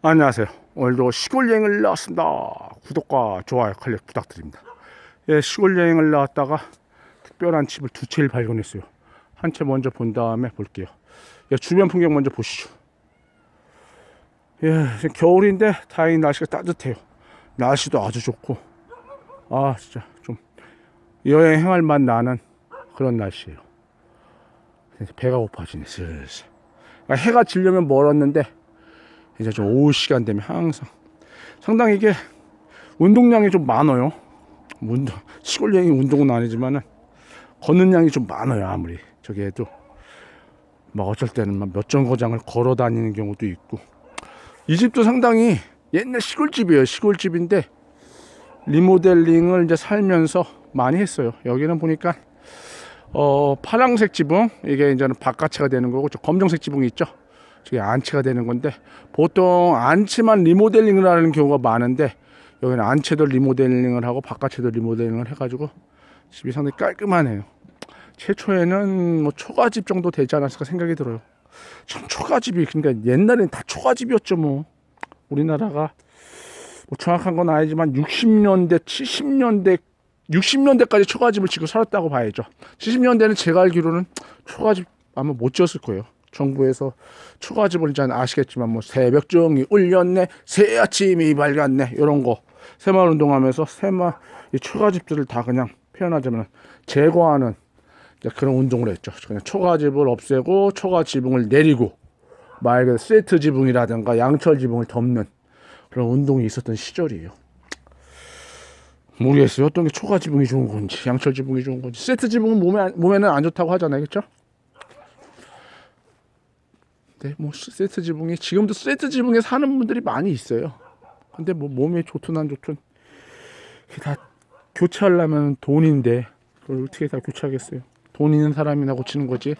안녕하세요. 오늘도 시골 여행을 나왔습니다. 구독과 좋아요, 클릭 부탁드립니다. 예, 시골 여행을 나왔다가 특별한 집을 두 채를 발견했어요. 한 채 먼저 본 다음에 볼게요. 예, 주변 풍경 먼저 보시죠. 예, 겨울인데 다행히 날씨가 따뜻해요. 날씨도 아주 좋고, 아, 진짜 좀 여행할 맛 나는 그런 날씨예요. 배가 고파지네, 슬슬. 그러니까 해가 지려면 멀었는데, 이제 좀 오후 시간 되면 항상 상당히 이게 운동량이 좀 많아요. 운동 시골 여행이 운동은 아니지만은 걷는 양이 좀 많아요. 아무리 저기 해도 막 어쩔 때는 막 몇 정거장을 걸어 다니는 경우도 있고 이 집도 상당히 옛날 시골집이에요. 시골집인데 리모델링을 이제 살면서 많이 했어요. 여기는 보니까 어 파랑색 지붕 이게 이제는 바깥체가 되는 거고 저 검정색 지붕이 있죠. 저게 안치가 되는 건데 보통 안치만 리모델링을 하는 경우가 많은데 여기는 안치도 리모델링을 하고 바깥에도 리모델링을 해가지고 집이 상당히 깔끔하네요. 최초에는 뭐 초가집 정도 되지 않았을까 생각이 들어요. 참 초가집이 그러니까 옛날엔 다 초가집이었죠 뭐 우리나라가 뭐 정확한 건 아니지만 60년대 70년대 60년대까지 초가집을 짓고 살았다고 봐야죠. 70년대는 제가 알기로는 초가집 아마 못 지었을 거예요. 정부에서 초가집을 이제 아시겠지만 뭐 새벽 종이 울렸네 새 아침이 밝았네 이런 거 새마을 운동하면서 새마 이 초가집들을 다 그냥 표현하자면 제거하는 이제 그런 운동을 했죠. 그냥 초가집을 없애고 초가 지붕을 내리고 말 그대로 세트 지붕이라든가 양철 지붕을 덮는 그런 운동이 있었던 시절이에요. 모르겠어요. 어떤 게 초가 지붕이 좋은 건지 양철 지붕이 좋은 건지 세트 지붕은 몸에 안- 몸에는 안 좋다고 하잖아요, 그렇죠? 네, 뭐 세트 지붕이 지금도 세트 지붕에 사는 분들이 많이 있어요. 근데 뭐 몸에 좋든 안 좋든 다 교체하려면 돈인데 그걸 어떻게 다 교체하겠어요? 돈 있는 사람이나 고치는 거지.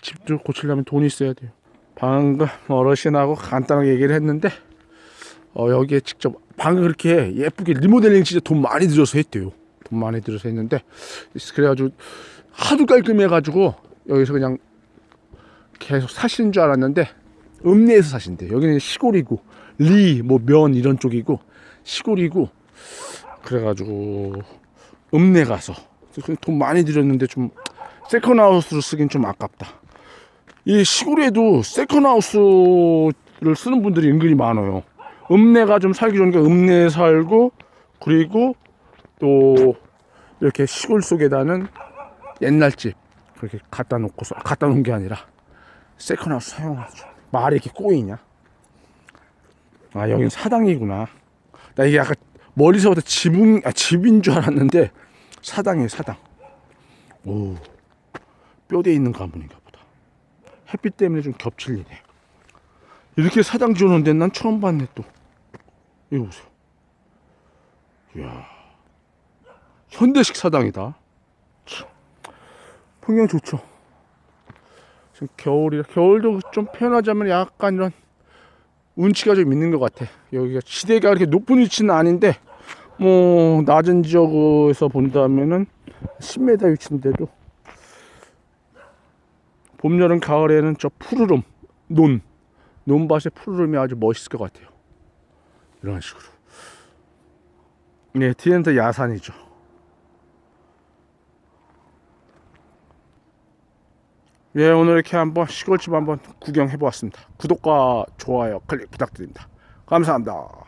집도 고치려면 돈이 있어야 돼요. 방금 어르신하고 간단하게 얘기를 했는데 어, 여기에 직접 방금 그렇게 예쁘게 리모델링 진짜 돈 많이 들여서 했대요. 돈 많이 들여서 했는데 그래가지고 하도 깔끔해가지고 여기서 그냥 계속 사시는 줄 알았는데 읍내에서 사신대. 여기는 시골이고 리 뭐 면 이런 쪽이고 시골이고 그래가지고 읍내 가서 그돈 많이 들였는데 좀 세컨하우스로 쓰긴 좀 아깝다. 이 시골에도 세컨하우스를 쓰는 분들이 은근히 많아요. 읍내가 좀 살기 좋으니까 읍내에 살고 그리고 또 이렇게 시골 속에다는 옛날 집 그렇게 갖다 놓고서 갖다 놓은 게 아니라 세컨하우스 사용하죠. 말이 이렇게 꼬이냐? 아 여긴 사당이구나. 나 이게 약간 멀리서부터 지붕 아 집인 줄 알았는데 사당이에요 사당. 오 뼈대 있는 가문인가 보다. 햇빛 때문에 좀 겹칠 일이네. 이렇게 사당 지어놓은 데는 난 처음 봤네 또. 이거 보세요. 이야 현대식 사당이다. 참. 풍경 좋죠. 지금 겨울이라 겨울도 좀 표현하자면 약간 이런 운치가 좀 있는 것 같아. 여기가 지대가 그렇게 높은 위치는 아닌데 뭐 낮은 지역에서 본다면은 10m 위치인데도 봄, 여름, 가을에는 저 푸르름 논 논밭의 푸르름이 아주 멋있을 것 같아요. 이런 식으로. 네, 뒤에는 더 야산이죠. 예, 오늘 이렇게 한번 시골집 한번 구경해 보았습니다. 구독과 좋아요, 클릭 부탁드립니다. 감사합니다.